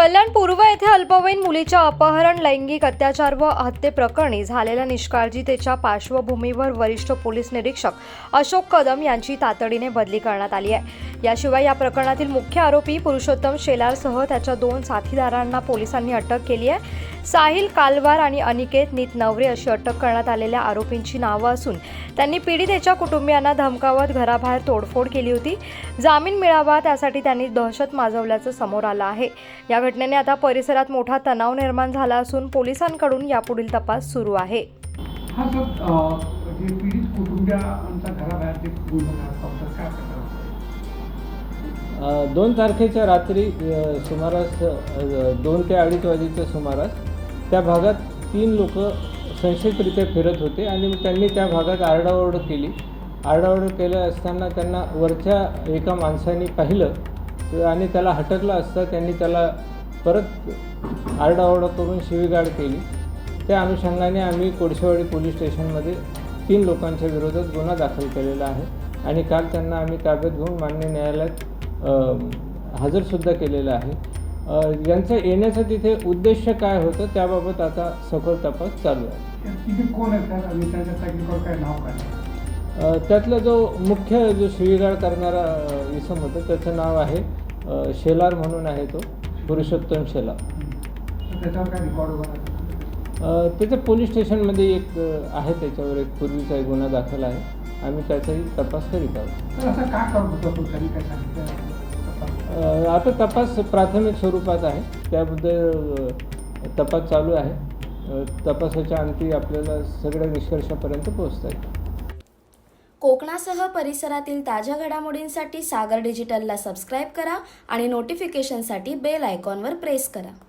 कल्याण पूर्व येथे अल्पवयीन मुलीच्या अपहरण लैंगिक अत्याचार व हत्येप्रकरणी झालेल्या निष्काळजीतेच्या पार्श्वभूमीवर वरिष्ठ पोलीस निरीक्षक अशोक कदम यांची तातडीने बदली करण्यात आली आहे. याशिवाय या प्रकरणातील मुख्य आरोपी पुरुषोत्तम शेलारसह त्याच्या दोन साथीदारांना पोलिसांनी अटक केली आहे. साहिल कालवार आणि अनिकेत नीत नवरे अशी अटक करण्यात आलेल्या आरोपींची नावं असून त्यांनी पीडितेच्या कुटुंबियांना धमकावत घराबाहेर तोडफोड केली होती. जामीन मिळावा त्यासाठी त्यांनी दहशत माजवल्याचं समोर आलं आहे. या घटनेने आता परिसरात मोठा तणाव निर्माण झाला असून पोलिसांकडून यापुढील तपास सुरू आहे. हा दोन तारखेच्या रात्री सुमारास दोन ते अडीच वाजेच्या सुमारास त्या भागात तीन लोक संशयितरित्या फिरत होते आणि त्यांनी त्या भागात आरडाओरड केली. आरडाओरड केलं असताना त्यांना वरच्या एका माणसाने पाहिलं आणि त्याला हटकलं असता त्यांनी त्याला परत आरडाओरड करून शिवीगाळ केली. त्या अनुषंगाने आम्ही कोळशेवाडी पोलीस स्टेशनमध्ये तीन लोकांच्या विरोधात गुन्हा दाखल केलेला आहे आणि काल त्यांना आम्ही ताब्यात घेऊन मान्य न्यायालयात हजरसुद्धा केलेलं आहे. यांचं येण्याचं तिथे उद्देश काय होतं त्याबाबत आता सखोल तपास चालू आहे. त्यातला जो मुख्य जो शिवीगाळ करणारा इसम होतं त्याचं नाव आहे शेलार म्हणून आहे तो पुरुषोत्तम शेलार. त्याचं पोलीस स्टेशनमध्ये एक आहे त्याच्यावर एक पूर्वीचा एक गुन्हा दाखल आहे. आम्ही त्याचाही तपास करीत आहोत. आता तपास प्राथमिक स्वरूपात आहे. त्याबद्दल तपास चालू आहे. तपासाच्या अंती आपल्याला सगळ्या निष्कर्षापर्यंत पोहोचता येईल. कोकणासह परिसरातील ताज्या घडामोडींसाठी सागर डिजिटलला सबस्क्राईब करा आणि नोटिफिकेशनसाठी बेल आयकॉनवर प्रेस करा.